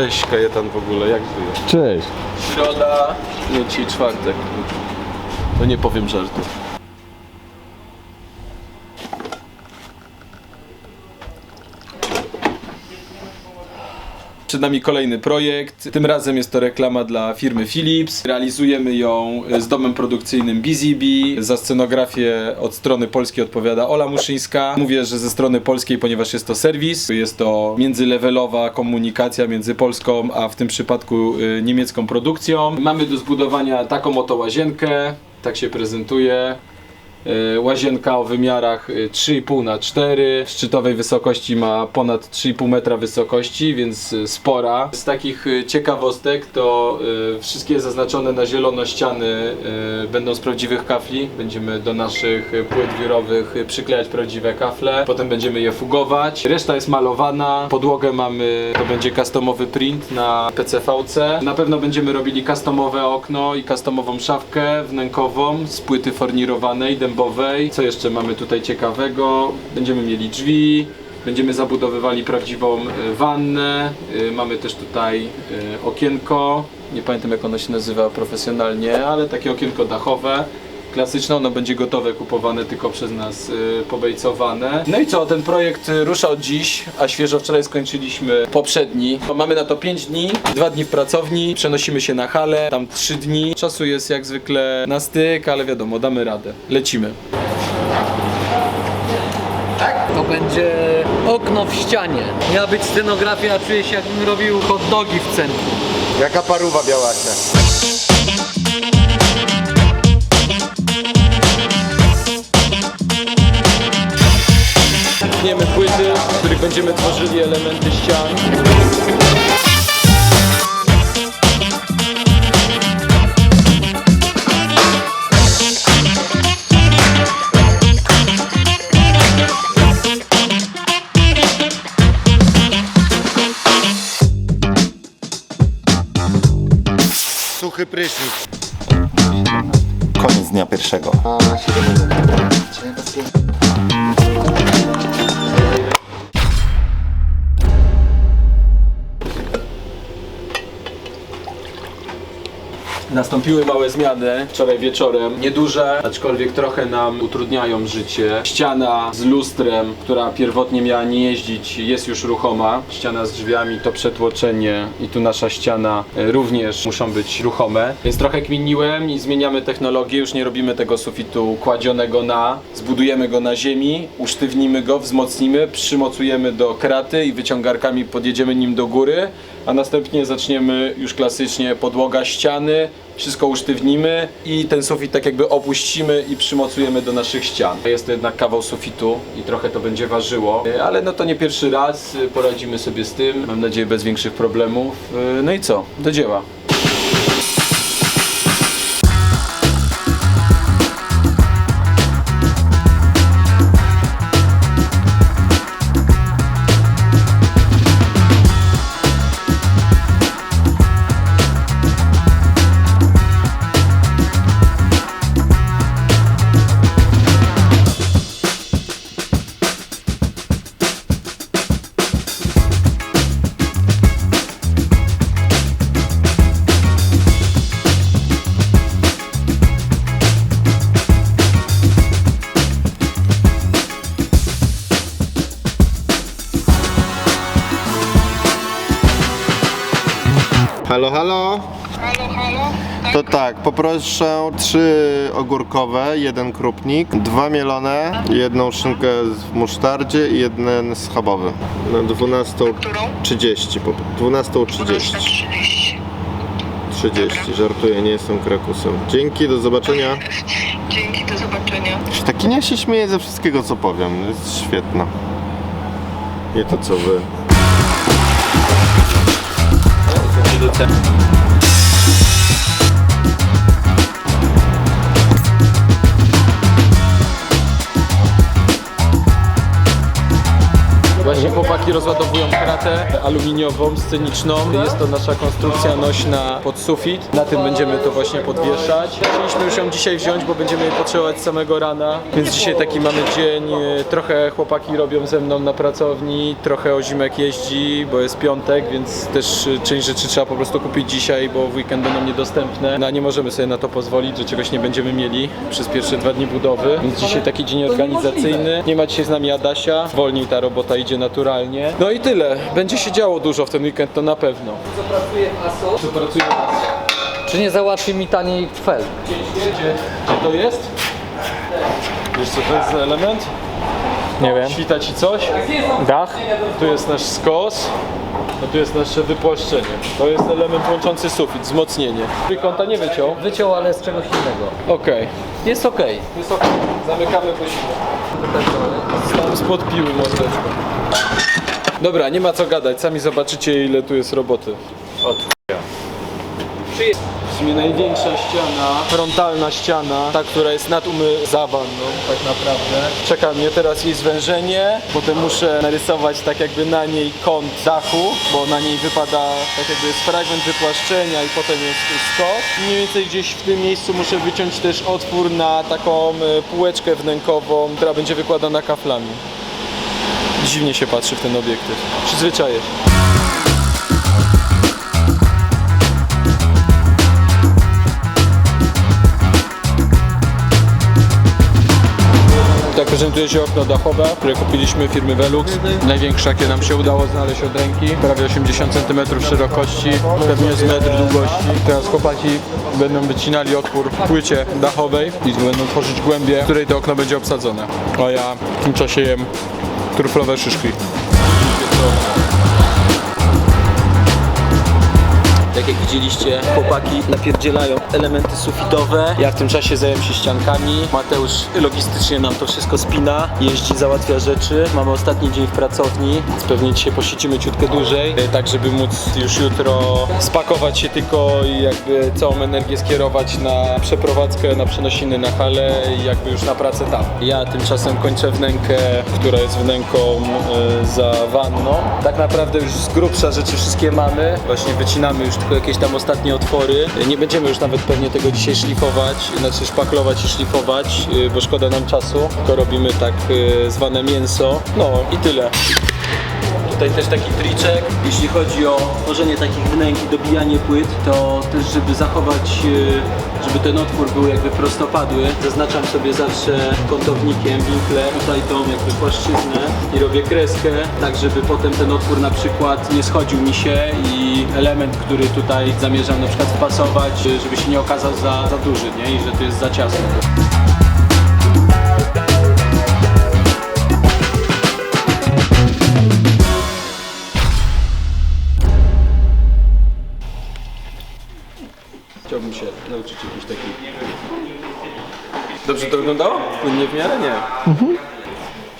Cześć Kajetan w ogóle, jak żyjesz? Cześć. Środa, nie dzisiaj czwartek. No nie powiem żartu. Przed nami kolejny projekt. Tym razem jest to reklama dla firmy Philips. Realizujemy ją z domem produkcyjnym BZB. Za scenografię od strony polskiej odpowiada Ola Muszyńska. Mówię, że ze strony polskiej, ponieważ jest to serwis. Jest to międzylevelowa komunikacja między polską, a w tym przypadku y, niemiecką produkcją. Mamy do zbudowania taką oto łazienkę. Tak się prezentuje. Y, Łazienka o wymiarach y, 3,5 na 4 szczytowej wysokości ma ponad 3,5 metra wysokości, więc y, spora. Z takich ciekawostek to wszystkie zaznaczone na zielono ściany będą z prawdziwych kafli. Będziemy do naszych płyt wiórowych y, przyklejać prawdziwe kafle, potem będziemy je fugować. Reszta jest malowana, podłogę mamy, to będzie customowy print na PCVC. Na pewno będziemy robili customowe okno i customową szafkę wnękową z płyty fornirowanej, dębowej. Co jeszcze mamy tutaj ciekawego? Będziemy mieli drzwi, będziemy zabudowywali prawdziwą e, wannę. E, Mamy też tutaj e, okienko. Nie pamiętam jak ono się nazywa profesjonalnie, ale takie okienko dachowe. Klasyczne, ono będzie gotowe, kupowane tylko przez nas y, pobejcowane. No i co, ten projekt y, rusza od dziś, a świeżo wczoraj skończyliśmy poprzedni. Mamy na to 5 dni, 2 dni w pracowni, przenosimy się na halę, tam 3 dni. Czasu jest jak zwykle na styk, ale wiadomo, damy radę. Lecimy. To będzie okno w ścianie. Miała być scenografia, czuję się jakbym robił hot dogi w centrum. Jaka paruwa białasia. Tniemy płyty, w których będziemy tworzyli elementy ścian. Suchy prysznic. Koniec dnia pierwszego. Nastąpiły małe zmiany wczoraj wieczorem, nieduże, aczkolwiek trochę nam utrudniają życie. Ściana z lustrem, która pierwotnie miała nie jeździć, jest już ruchoma. Ściana z drzwiami, to przetłoczenie i tu nasza ściana e, również muszą być ruchome. Więc trochę kminiłem i zmieniamy technologię, już nie robimy tego sufitu kładzionego na, zbudujemy go na ziemi, usztywnimy go, wzmocnimy, przymocujemy do kraty i wyciągarkami podjedziemy nim do góry, a następnie zaczniemy już klasycznie podłoga ściany, wszystko usztywnimy i ten sufit tak jakby opuścimy i przymocujemy do naszych ścian. Jest to jednak kawał sufitu i trochę to będzie ważyło, ale no to nie pierwszy raz, poradzimy sobie z tym, mam nadzieję bez większych problemów. No i co, do dzieła. Halo, halo. To tak, poproszę trzy ogórkowe, jeden krupnik, dwa mielone, jedną szynkę w musztardzie i jeden schabowy. Na 12.30. po- 12.30. 30, żartuję, nie jestem krakusem. Dzięki, do zobaczenia. Dzięki, do zobaczenia. Taki nie się śmieje ze wszystkiego co powiem, jest świetna. Nie to co wy. Właśnie chłopaki chłopaki rozładowują kratę aluminiową, sceniczną. Jest to nasza konstrukcja nośna pod sufit. Na tym będziemy to właśnie podwieszać. Chcieliśmy już ją dzisiaj wziąć, bo będziemy jej potrzebować samego rana. Więc dzisiaj taki mamy dzień. Trochę chłopaki robią ze mną na pracowni, trochę Ozimek jeździ, bo jest piątek, więc też część rzeczy trzeba po prostu kupić dzisiaj, bo w weekend będą niedostępne. No, a nie możemy sobie na to pozwolić, że czegoś nie będziemy mieli przez pierwsze dwa dni budowy. Więc dzisiaj taki dzień organizacyjny. Nie ma dzisiaj z nami Adasia. Wolniej ta robota idzie naturalnie. No i tyle. Będzie się działo dużo w ten weekend, to na pewno. Co pracuje ASO? Co pracuje nas? Czy nie załatwi mi taniej felg? Gdzie, gdzie to jest? Wiesz co to jest za element? Nie wiem. Świta ci coś? Dach? Tu jest nasz skos. No tu jest nasze wypłaszczenie. To jest element łączący sufit, wzmocnienie. Trójkąta nie wyciął. Wyciął, ale z czegoś innego. Okej. Jest okej. Jest ok. Zamykamy posilę. Tam spod piły mordeczko. Dobra, nie ma co gadać. Sami zobaczycie ile tu jest roboty. Od w sumie największa ściana, frontalna ściana, ta, która jest nad umyzawanną tak naprawdę. Czeka mnie teraz jej zwężenie, potem muszę narysować tak jakby na niej kąt dachu, bo na niej wypada tak jakby jest fragment wypłaszczenia i potem jest skos. Mniej więcej gdzieś w tym miejscu muszę wyciąć też otwór na taką e, półeczkę wnękową, która będzie wykładana kaflami. Dziwnie się patrzy w ten obiektyw. Przyzwyczaję się. Prezentuje się okno dachowe, które kupiliśmy firmy Velux. Największe jakie nam się udało znaleźć od ręki. Prawie 80 cm szerokości, pewnie z metr długości. Teraz chłopaki będą wycinali otwór w płycie dachowej i będą tworzyć głębię, w której to okno będzie obsadzone. A ja w tym czasie jem truflowe szyszki. Tak jak widzieliście, chłopaki napierdzielają elementy sufitowe. Ja w tym czasie zająłem się ściankami. Mateusz logistycznie nam to wszystko spina, jeździ, załatwia rzeczy. Mamy ostatni dzień w pracowni, więc pewnie dzisiaj posiedzimy ciutkę dłużej, e, tak żeby móc już jutro spakować się tylko i jakby całą energię skierować na przeprowadzkę, na przenosiny na halę i jakby już na pracę tam. Ja tymczasem kończę wnękę, która jest wnęką e, za wanną. Tak naprawdę już z grubsza rzeczy wszystkie mamy. Właśnie wycinamy już tylko jakieś tam ostatnie otwory. Nie będziemy już nawet pewnie tego dzisiaj szlifować, znaczy szpaklować i szlifować, yy, bo szkoda nam czasu. Tylko robimy tak yy, zwane mięso. No i tyle. Tutaj też taki triczek, jeśli chodzi o tworzenie takich wnęk i dobijanie płyt, to też żeby zachować, e, żeby ten otwór był jakby prostopadły, zaznaczam sobie zawsze kątownikiem, winklem, tutaj tą jakby płaszczyznę i robię kreskę, tak żeby potem ten otwór na przykład nie schodził mi się i element, który tutaj zamierzam na przykład wpasować, e, żeby się nie okazał za, za duży, nie? I że to jest za ciasno. Płynnie w miarę? Nie.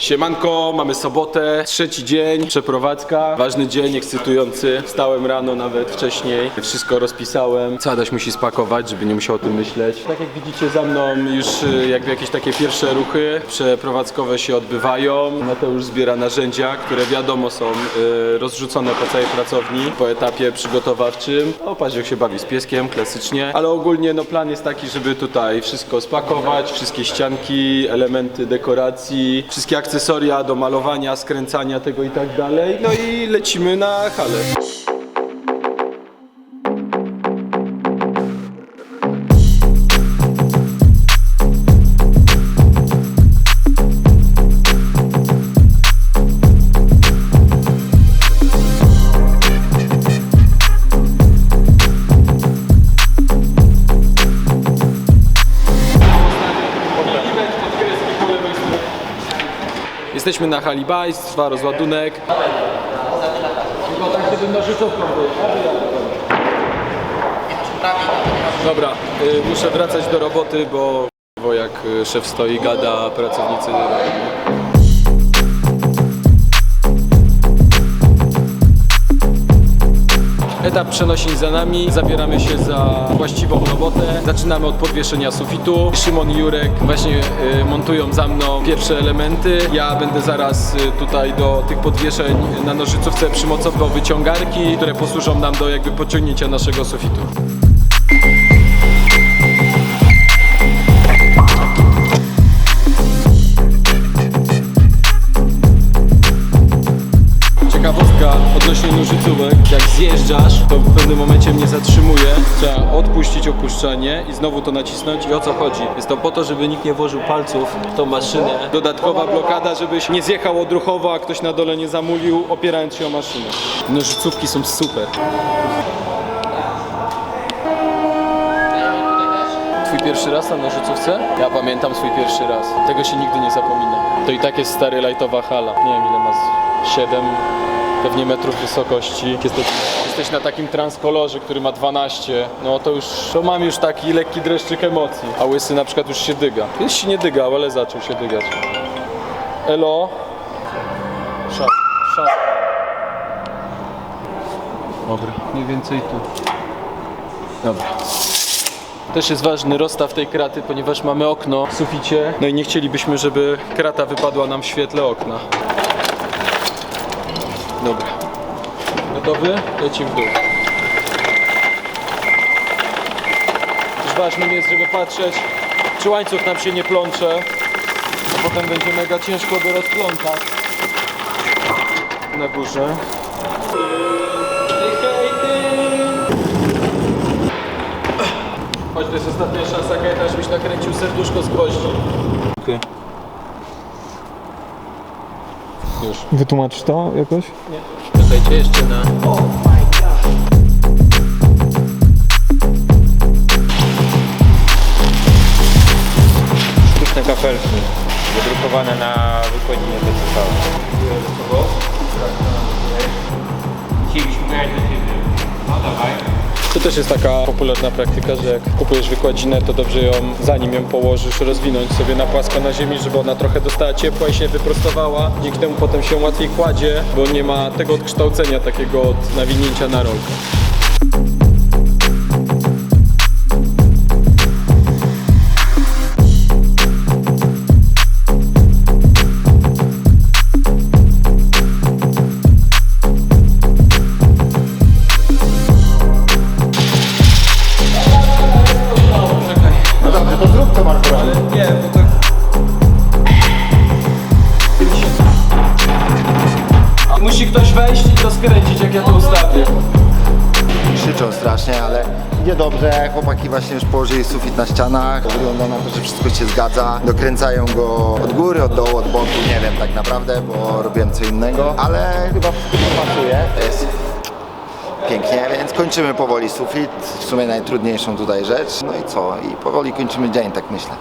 Siemanko, mamy sobotę, trzeci dzień, przeprowadzka, ważny dzień, ekscytujący. Wstałem rano nawet wcześniej, wszystko rozpisałem. Co Adaś musi spakować, żeby nie musiał o tym myśleć. Tak jak widzicie za mną już y, jakby jakieś takie pierwsze ruchy przeprowadzkowe się odbywają. Mateusz zbiera narzędzia, które wiadomo są y, rozrzucone po całej pracowni po etapie przygotowawczym. O, patrz jak się bawi z pieskiem, klasycznie. Ale ogólnie no plan jest taki, żeby tutaj wszystko spakować, wszystkie ścianki, elementy dekoracji, wszystkie akcesoria do malowania, skręcania tego i tak dalej. No i lecimy na halę. Na hali Bajs, trwa rozładunek. Chyba tak, gdybym był. Dobra, y, muszę wracać do roboty, bo, jak y, szef stoi, gada, pracownicy... Etap przenosin za nami, zabieramy się za właściwą robotę. Zaczynamy od podwieszenia sufitu. Szymon i Jurek właśnie y, montują za mną pierwsze elementy. Ja będę zaraz y, tutaj do tych podwieszeń na nożycówce przymocował wyciągarki, które posłużą nam do jakby pociągnięcia naszego sufitu. Zjeżdżasz, to w pewnym momencie mnie zatrzymuje. Trzeba odpuścić opuszczanie i znowu to nacisnąć i o co chodzi? Jest to po to, żeby nikt nie włożył palców w tą maszynę. Dodatkowa blokada, żebyś nie zjechał odruchowo, a ktoś na dole nie zamulił, opierając się o maszynę. Nożycówki są super. Twój pierwszy raz na nożycówce? Ja pamiętam swój pierwszy raz. Tego się nigdy nie zapomina. To i tak jest stary lajtowa hala. Nie wiem ile ma z 7 pewnie metrów wysokości. Jesteś, jesteś na takim transkolorze, który ma 12. No to już to mam już taki lekki dreszczyk emocji. A łysy na przykład już się dyga. Kiedyś się nie dygał, ale zaczął się dygać. Elo. Szat. Szat. Dobra, mniej więcej tu. Dobra. Też jest ważny rozstaw tej kraty, ponieważ mamy okno w suficie. No i nie chcielibyśmy, żeby krata wypadła nam w świetle okna. Dobra. Gotowy? Leci w dół. Też ważnym jest, żeby patrzeć, czy łańcuch nam się nie plącze. A potem będzie mega ciężko go rozplątać. Na górze. Chodź, to jest ostatnia szansa, Kajta, żebyś nakręcił serduszko z gwoździ. Już. Wytłumacz to jakoś? Czekajcie jeszcze na... Sztuczne kafelki, wydrukowane na wykładzinie DCV. Chcieliśmy grać To też jest taka popularna praktyka, że jak kupujesz wykładzinę, to dobrze ją, zanim ją położysz, rozwinąć sobie na płasko na ziemi, żeby ona trochę dostała ciepła i się wyprostowała. Dzięki temu potem się łatwiej kładzie, bo nie ma tego odkształcenia takiego od nawinięcia na rolkę. Sufit na ścianach. Wygląda na to, że wszystko się zgadza. Dokręcają go od góry, od dołu, od boku. Nie wiem tak naprawdę, bo robiłem co innego, ale chyba wszystko pasuje. Jest pięknie, więc kończymy powoli sufit. W sumie najtrudniejszą tutaj rzecz. No i co? I powoli kończymy dzień, tak myślę.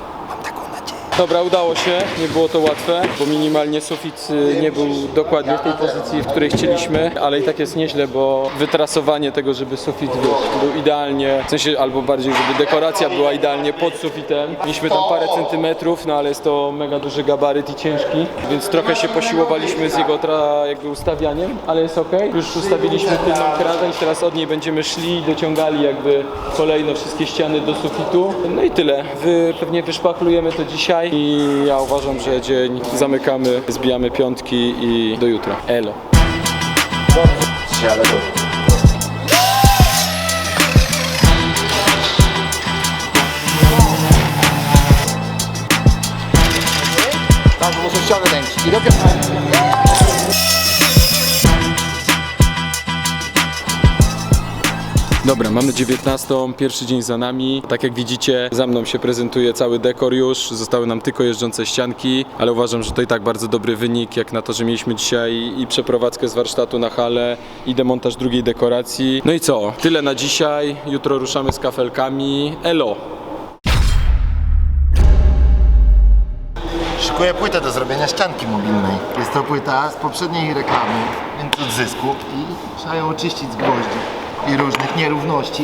Dobra, udało się, nie było to łatwe, bo minimalnie sufit y, nie był dokładnie w tej pozycji, w której chcieliśmy, ale i tak jest nieźle, bo wytrasowanie tego, żeby sufit wiesz, był idealnie, w sensie albo bardziej, żeby dekoracja była idealnie pod sufitem. Mieliśmy tam parę centymetrów, no ale jest to mega duży gabaryt i ciężki, więc trochę się posiłowaliśmy z jego tra, jakby ustawianiem, ale jest ok. Już ustawiliśmy tylną kratę i teraz od niej będziemy szli i dociągali jakby kolejno wszystkie ściany do sufitu. No i tyle. Wy, pewnie wyszpachlujemy to dzisiaj i ja uważam, że dzień zamykamy, zbijamy piątki i do jutra. Elo. Dobra, mamy 19, pierwszy dzień za nami. Tak jak widzicie, za mną się prezentuje cały dekor już. Zostały nam tylko jeżdżące ścianki, ale uważam, że to i tak bardzo dobry wynik, jak na to, że mieliśmy dzisiaj i przeprowadzkę z warsztatu na halę, i demontaż drugiej dekoracji. No i co? Tyle na dzisiaj. Jutro ruszamy z kafelkami. Elo! Szykuję płytę do zrobienia ścianki mobilnej. Jest to płyta z poprzedniej reklamy, więc od i trzeba ją oczyścić z gwoździ i różnych nierówności.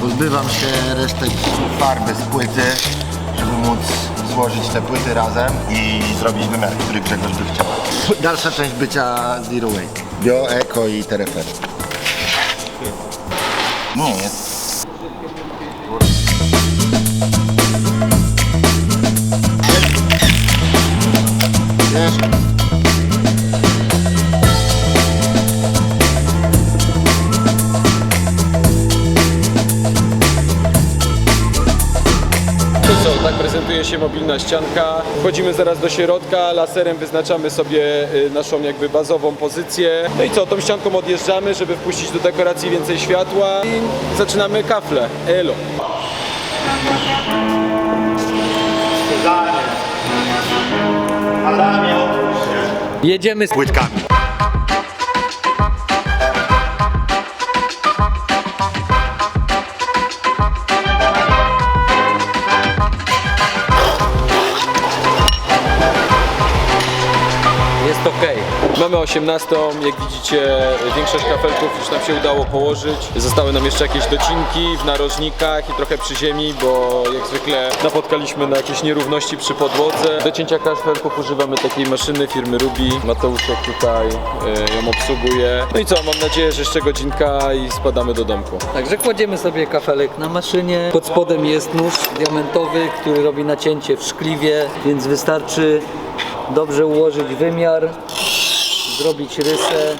Pozbywam się resztek farby z płyty złożyć te płyty razem i zrobić wymiar, który Grzegorz by chciał. Dalsza część bycia Zero Weight. Bio, Eko i Terefer. Nie, jest mobilna ścianka. Wchodzimy zaraz do środka, laserem wyznaczamy sobie y, naszą jakby bazową pozycję. No i co, tą ścianką odjeżdżamy, żeby wpuścić do dekoracji więcej światła i zaczynamy kafle. Elo. Adamie, otwórz się. Jedziemy z Płytkami. Mamy 18, jak widzicie większość kafelków już nam się udało położyć. Zostały nam jeszcze jakieś docinki w narożnikach i trochę przy ziemi, bo jak zwykle napotkaliśmy na jakieś nierówności przy podłodze. Do cięcia kafelków używamy takiej maszyny firmy Ruby. Mateuszek tutaj y, ją obsługuje. No i co, mam nadzieję, że jeszcze godzinka i spadamy do domku. Także kładziemy sobie kafelek na maszynie. Pod spodem jest nóż diamentowy, który robi nacięcie w szkliwie, więc wystarczy dobrze ułożyć wymiar, zrobić rysę.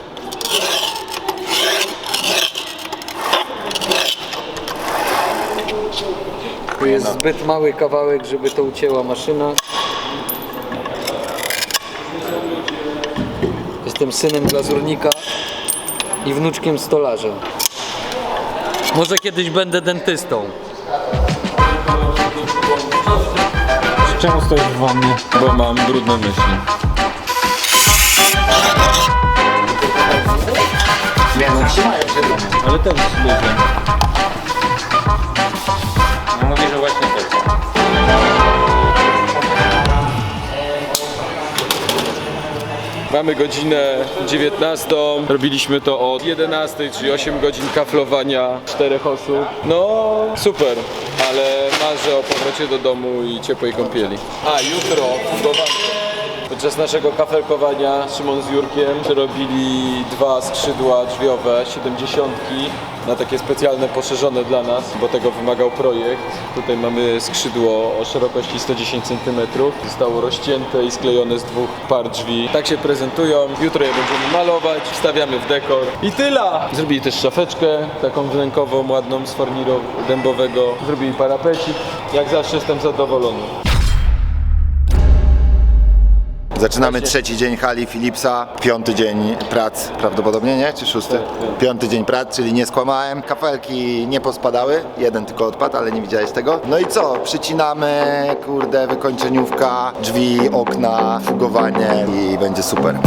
Tu jest zbyt mały kawałek, żeby to ucięła maszyna. Jestem synem glazurnika i wnuczkiem stolarza. Może kiedyś będę dentystą. Czemu stoisz w wannie? Bo mam brudne myśli. Nie no, trzymają się. Ale też lubię. No mówi, że właśnie to. Mamy godzinę 19. Robiliśmy to od 11, czyli 8 godzin kaflowania czterech osób. No super, ale marzę o powrocie do domu i ciepłej kąpieli. A jutro fundowanie. Podczas naszego kafelkowania Szymon z Jurkiem przerobili dwa skrzydła drzwiowe 70 na takie specjalne, poszerzone dla nas, bo tego wymagał projekt. Tutaj mamy skrzydło o szerokości 110 cm. Zostało rozcięte i sklejone z dwóch par drzwi. Tak się prezentują. Jutro je będziemy malować, wstawiamy w dekor. I tyle! Zrobili też szafeczkę, taką wnękową, ładną z forniru dębowego. Zrobili parapecik. Jak zawsze jestem zadowolony. Zaczynamy trzeci dzień hali Philipsa, piąty dzień prac prawdopodobnie, nie? Czy szósty? Piąty dzień prac, czyli nie skłamałem. Kafelki nie pospadały, jeden tylko odpadł, ale nie widziałeś tego. No i co? Przycinamy, kurde, wykończeniówka, drzwi, okna, fugowanie i będzie super.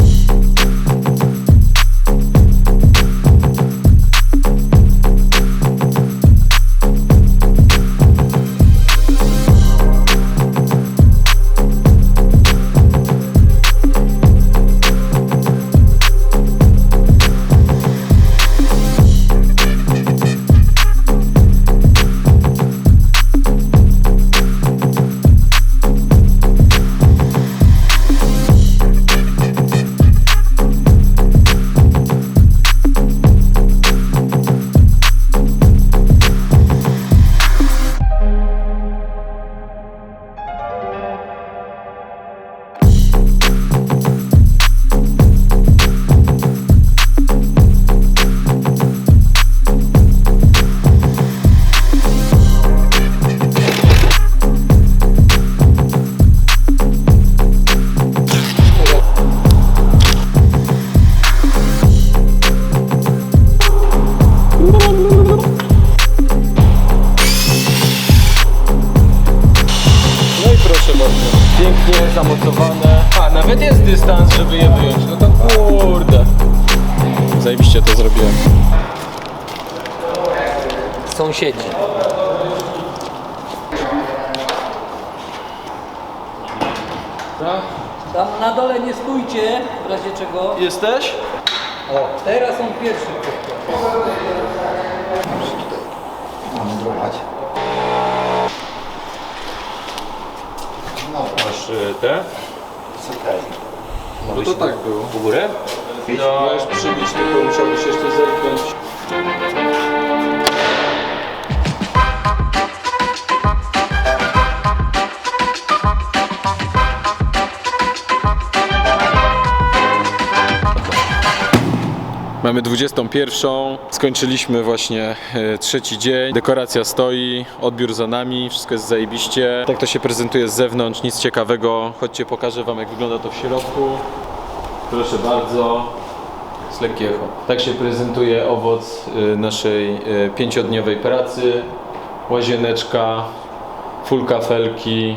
go. Jesteś? O, teraz on pierwszy. Manewrować. No, masz y, te? Słuchaj. No to tak, tak było. W górę? No. Przybić, tylko musiałbyś jeszcze zerknąć. Mamy 21. Skończyliśmy właśnie e, trzeci dzień. Dekoracja stoi, odbiór za nami, wszystko jest zajebiście. Tak to się prezentuje z zewnątrz, nic ciekawego. Chodźcie, pokażę wam jak wygląda to w środku. Proszę bardzo. Jest lekkie echo. Tak się prezentuje owoc y, naszej y, pięciodniowej pracy. Łazieneczka, full kafelki,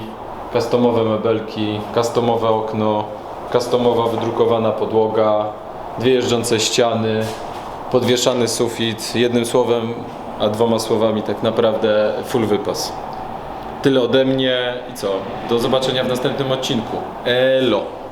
customowe mebelki, customowe okno, customowa wydrukowana podłoga, dwie jeżdżące ściany, podwieszany sufit. Jednym słowem, a dwoma słowami tak naprawdę full wypas. Tyle ode mnie i co? Do zobaczenia w następnym odcinku. Elo!